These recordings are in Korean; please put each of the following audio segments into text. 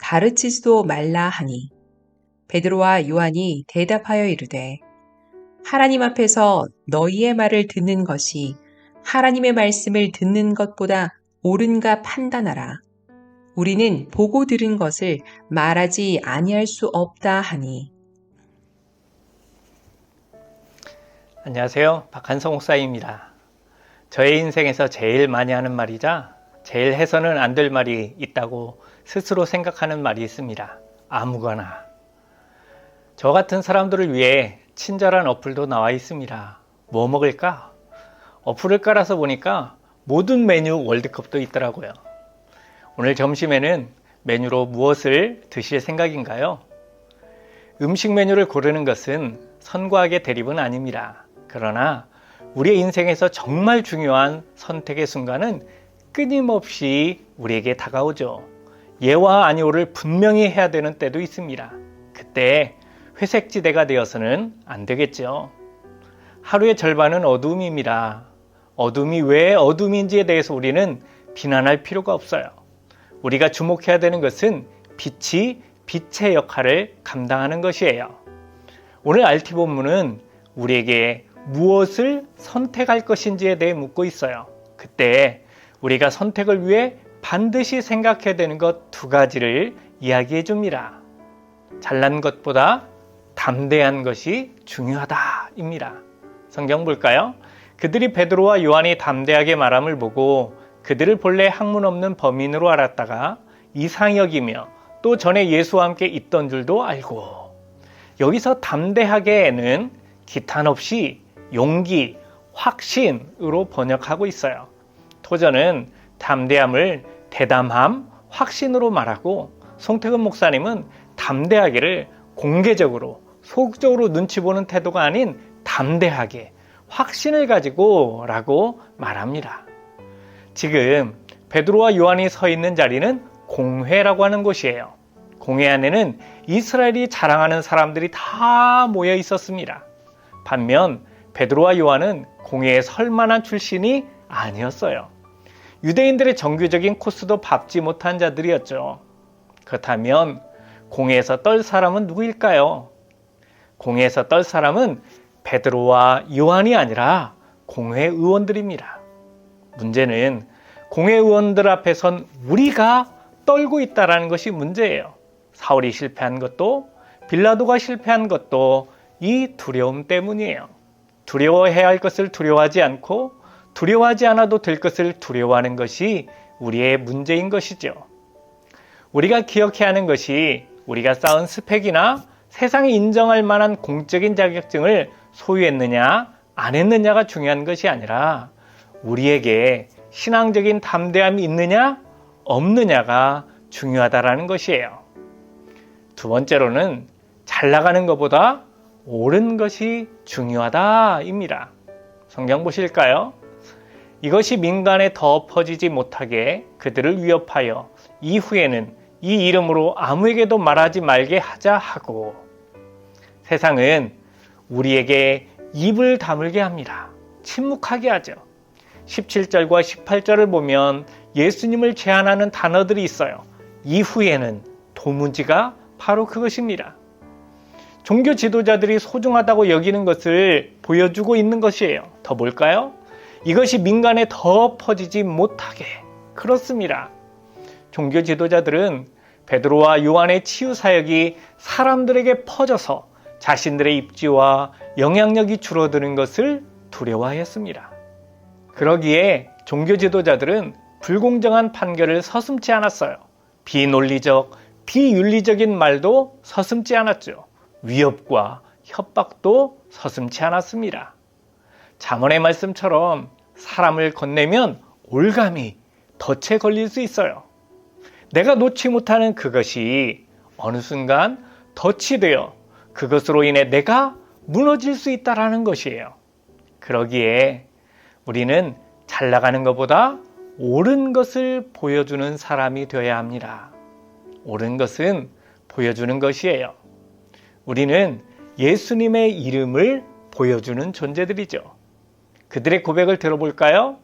가르치지도 말라 하니 베드로와 요한이 대답하여 이르되 하나님 앞에서 너희의 말을 듣는 것이 하나님의 말씀을 듣는 것보다 옳은가 판단하라. 우리는 보고 들은 것을 말하지 아니할 수 없다 하니 안녕하세요. 박한성 목사입니다. 저의 인생에서 제일 많이 하는 말이자 제일 해서는 안 될 말이 있다고 스스로 생각하는 말이 있습니다. 아무거나. 저 같은 사람들을 위해 친절한 어플도 나와 있습니다. 뭐 먹을까? 어플을 깔아서 보니까 모든 메뉴 월드컵도 있더라고요. 오늘 점심에는 메뉴로 무엇을 드실 생각인가요? 음식 메뉴를 고르는 것은 선과학의 대립은 아닙니다. 그러나 우리의 인생에서 정말 중요한 선택의 순간은 끊임없이 우리에게 다가오죠. 예와 아니오를 분명히 해야 되는 때도 있습니다. 그때 회색지대가 되어서는 안 되겠죠. 하루의 절반은 어둠입니다. 어둠이 왜 어둠인지에 대해서 우리는 비난할 필요가 없어요. 우리가 주목해야 되는 것은 빛이 빛의 역할을 감당하는 것이에요. 오늘 알티 본문은 우리에게 무엇을 선택할 것인지에 대해 묻고 있어요. 그때 우리가 선택을 위해 반드시 생각해야 되는 것 두 가지를 이야기해 줍니다. 잘난 것보다 담대한 것이 중요하다입니다. 성경 볼까요? 그들이 베드로와 요한이 담대하게 말함을 보고 그들을 본래 학문 없는 범인으로 알았다가 이상히 여기며 또 전에 예수와 함께 있던 줄도 알고 여기서 담대하게는 기탄 없이 용기, 확신으로 번역하고 있어요. 토저는 담대함을 대담함, 확신으로 말하고 송태근 목사님은 담대하게를 공개적으로 소극적으로 눈치 보는 태도가 아닌 담대하게 확신을 가지고 라고 말합니다. 지금 베드로와 요한이 서 있는 자리는 공회라고 하는 곳이에요. 공회 안에는 이스라엘이 자랑하는 사람들이 다 모여 있었습니다. 반면 베드로와 요한은 공회에 설 만한 출신이 아니었어요. 유대인들의 정규적인 코스도 밟지 못한 자들이었죠. 그렇다면 공회에서 떨 사람은 누구일까요? 공회에서 떨 사람은 베드로와 요한이 아니라 공회 의원들입니다. 문제는 공회 의원들 앞에 선 우리가 떨고 있다라는 것이 문제예요. 사울이 실패한 것도 빌라도가 실패한 것도 이 두려움 때문이에요. 두려워해야 할 것을 두려워하지 않고 두려워하지 않아도 될 것을 두려워하는 것이 우리의 문제인 것이죠. 우리가 기억해야 하는 것이 우리가 쌓은 스펙이나 세상이 인정할 만한 공적인 자격증을 소유했느냐, 안 했느냐가 중요한 것이 아니라 우리에게 신앙적인 담대함이 있느냐, 없느냐가 중요하다라는 것이에요. 두 번째로는 잘 나가는 것보다 옳은 것이 중요하다입니다. 성경 보실까요? 이것이 민간에 더 퍼지지 못하게 그들을 위협하여 이후에는 이 이름으로 아무에게도 말하지 말게 하자 하고 세상은 우리에게 입을 다물게 합니다. 침묵하게 하죠. 17절과 18절을 보면 예수님을 제안하는 단어들이 있어요. 이후에는 도무지가 바로 그것입니다. 종교 지도자들이 소중하다고 여기는 것을 보여주고 있는 것이에요. 더 뭘까요? 이것이 민간에 더 퍼지지 못하게. 그렇습니다. 종교 지도자들은 베드로와 요한의 치유 사역이 사람들에게 퍼져서 자신들의 입지와 영향력이 줄어드는 것을 두려워하였습니다. 그러기에 종교 지도자들은 불공정한 판결을 서슴지 않았어요. 비논리적, 비윤리적인 말도 서슴지 않았죠. 위협과 협박도 서슴지 않았습니다. 잠언의 말씀처럼 사람을 건네면 올감이 덫에 걸릴 수 있어요. 내가 놓지 못하는 그것이 어느 순간 덫이 되어 그것으로 인해 내가 무너질 수 있다라는 것이에요. 그러기에 우리는 잘 나가는 것보다 옳은 것을 보여주는 사람이 되어야 합니다. 옳은 것은 보여주는 것이에요. 우리는 예수님의 이름을 보여주는 존재들이죠. 그들의 고백을 들어볼까요?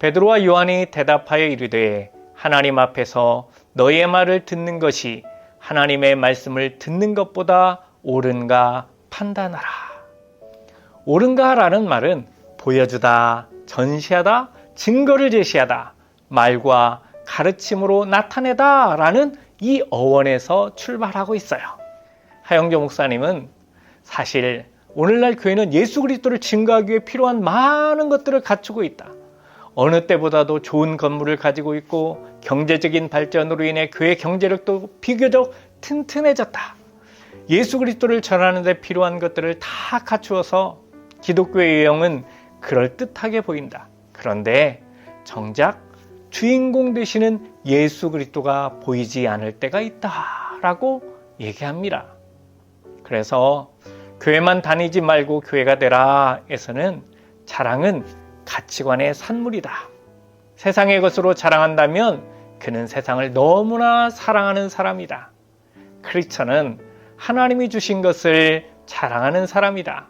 베드로와 요한이 대답하여 이르되 하나님 앞에서 너의 말을 듣는 것이 하나님의 말씀을 듣는 것보다 옳은가 판단하라. 옳은가라는 말은 보여주다, 전시하다, 증거를 제시하다, 말과 가르침으로 나타내다 라는 이 어원에서 출발하고 있어요. 하영조 목사님은 사실 오늘날 교회는 예수 그리스도를 증거하기 위해 필요한 많은 것들을 갖추고 있다. 어느 때보다도 좋은 건물을 가지고 있고 경제적인 발전으로 인해 교회 경제력도 비교적 튼튼해졌다. 예수 그리스도를 전하는 데 필요한 것들을 다 갖추어서 기독교의 유형은 그럴듯하게 보인다. 그런데 정작 주인공 되시는 예수 그리스도가 보이지 않을 때가 있다라고 얘기합니다. 그래서 교회만 다니지 말고 교회가 되라 에서는 자랑은 가치관의 산물이다. 세상의 것으로 자랑한다면 그는 세상을 너무나 사랑하는 사람이다. 크리스천은 하나님이 주신 것을 자랑하는 사람이다.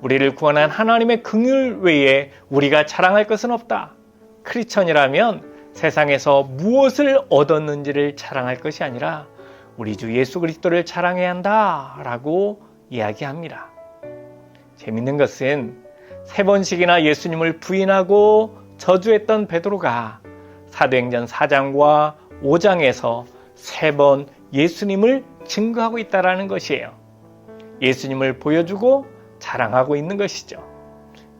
우리를 구원한 하나님의 긍휼 외에 우리가 자랑할 것은 없다. 크리스천이라면 세상에서 무엇을 얻었는지를 자랑할 것이 아니라 우리 주 예수 그리스도를 자랑해야 한다라고 이야기합니다. 재밌는 것은 세 번씩이나 예수님을 부인하고 저주했던 베드로가 사도행전 4장과 5장에서 세 번 예수님을 증거하고 있다라는 것이에요. 예수님을 보여주고 자랑하고 있는 것이죠.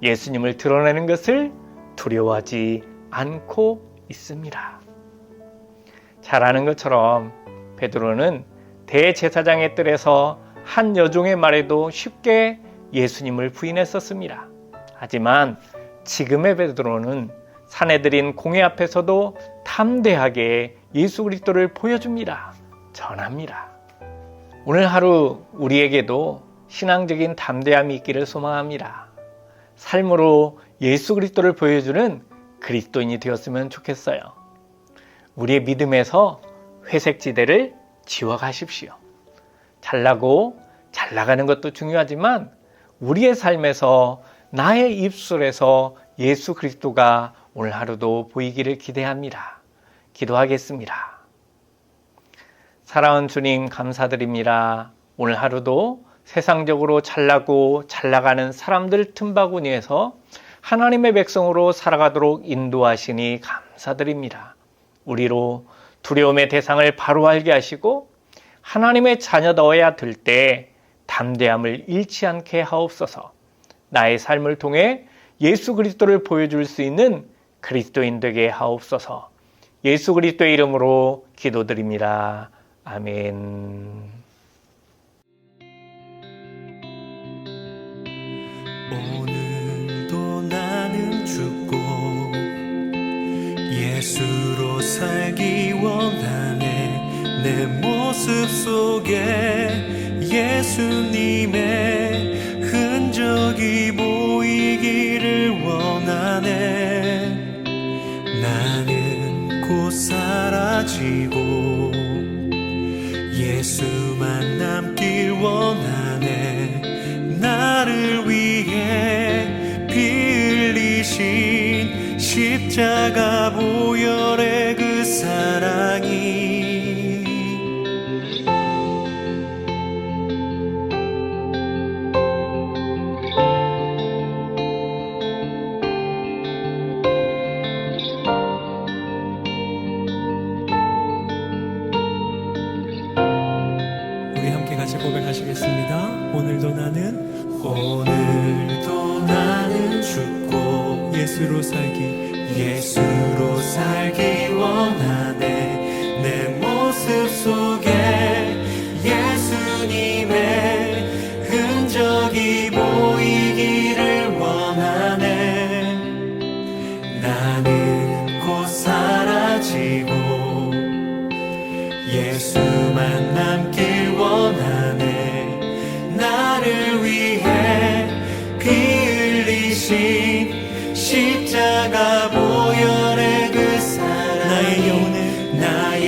예수님을 드러내는 것을 두려워하지 않고 있습니다. 잘 아는 것처럼 베드로는 대제사장의 뜰에서 한 여종의 말에도 쉽게 예수님을 부인했었습니다. 하지만 지금의 베드로는 사내들인 공회 앞에서도 담대하게 예수 그리스도를 보여줍니다. 전합니다. 오늘 하루 우리에게도 신앙적인 담대함이 있기를 소망합니다. 삶으로 예수 그리스도를 보여주는 그리스도인이 되었으면 좋겠어요. 우리의 믿음에서 회색 지대를 지워가십시오. 잘나고 잘 나가는 것도 중요하지만 우리의 삶에서 나의 입술에서 예수 그리스도가 오늘 하루도 보이기를 기대합니다. 기도하겠습니다. 사랑하는 주님 감사드립니다. 오늘 하루도 세상적으로 잘나고 잘 나가는 사람들 틈바구니에서 하나님의 백성으로 살아가도록 인도하시니 감사드립니다. 우리로 두려움의 대상을 바로 알게 하시고 하나님의 자녀되어야 될때 담대함을 잃지 않게 하옵소서. 나의 삶을 통해 예수 그리스도를 보여줄 수 있는 그리스도인 되게 하옵소서. 예수 그리스도의 이름으로 기도드립니다. 아멘. 오늘도 나는 죽고 예수로 살기 원하네 내 모습 속에 예수님의 흔적이 보이기를 원하네. 나는 곧 사라지고 예수만 남길 원하네. 나를 위해 피 흘리신 십자가 보혈의 그 사랑이 같이 고백하시겠습니다. 오늘도 나는 오늘도 나는 죽고 예수로 살기 예수로 살기 원하 영